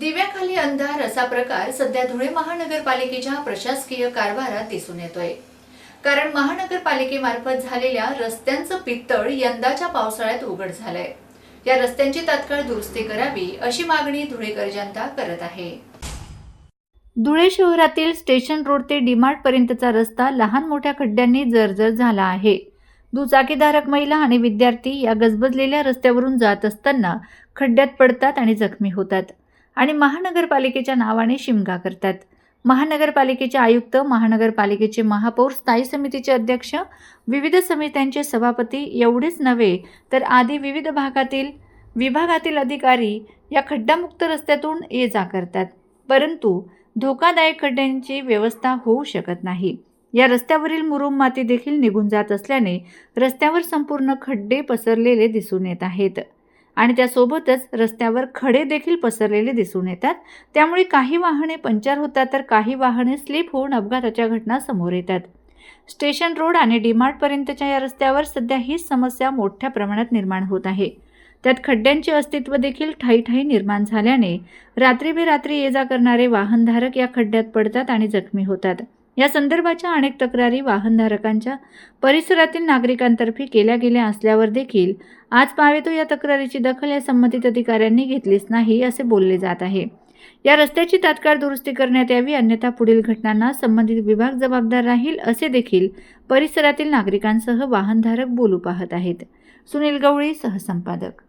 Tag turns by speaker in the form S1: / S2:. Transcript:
S1: दिव्याखाली अंधार असा प्रकार सध्या धुळे महानगरपालिकेच्या प्रशासकीय कारभारात दिसून येतोय. कारण महानगरपालिकेमार्फत झालेल्या रस्त्यांचं पित्तळ यंदाच्या पावसाळ्यात उघड झालंय. या रस्त्यांची तात्काळ दुरुस्ती करावी अशी मागणी धुळेकर जनता करत आहे. धुळे शहरातील स्टेशन रोड ते डीमार्ट पर्यंतचा रस्ता लहान मोठ्या खड्ड्यांनी जर्जर झाला आहे. दुचाकीधारक महिला आणि विद्यार्थी या गजबजलेल्या रस्त्यावरून जात असताना खड्ड्यात पडतात आणि जखमी होतात. आणि महानगरपालिकेच्या नावाने शिमगा करतात. महानगरपालिकेचे आयुक्त महानगरपालिकेचे महापौर स्थायी समितीचे अध्यक्ष विविध समित्यांचे सभापती एवढेच नव्हे तर आदी विविध भागातील विभागातील अधिकारी या खड्डामुक्त रस्त्यातून ये जा करतात. परंतु धोकादायक खड्ड्यांची व्यवस्था होऊ शकत नाही. या रस्त्यावरील मुरुम माती देखील निघून जात असल्याने रस्त्यावर संपूर्ण खड्डे पसरलेले दिसून येत आहेत. आणि त्यासोबतच रस्त्यावर खडे देखील पसरलेले दिसून येतात. त्यामुळे काही वाहने पंचर होतात तर काही वाहने स्लिप होऊन अपघाताच्या घटना समोर येतात. स्टेशन रोड आणि डीमार्टपर्यंतच्या या रस्त्यावर सध्या हीच समस्या मोठ्या प्रमाणात निर्माण होत आहे. त्यात खड्ड्यांचे अस्तित्व देखील ठाई निर्माण झाल्याने रात्री बेरात्री ये जा करणारे वाहनधारक या खड्ड्यात पडतात आणि जखमी होतात. या संदर्भाच्या अनेक तक्रारी वाहनधारकांच्या परिसरातील नागरिकांतर्फे केल्या गेल्या असल्यावर देखील आज पावेतो या तक्रारीची दखल या संबंधित अधिकाऱ्यांनी घेतलीच नाही असे बोलले जात आहे. या रस्त्याची तात्काळ दुरुस्ती करण्यात यावी अन्यथा पुढील घटनांना संबंधित विभाग जबाबदार राहील असे देखील परिसरातील नागरिकांसह वाहनधारक बोलू पाहत आहेत. सुनील गवळी सहसंपादक.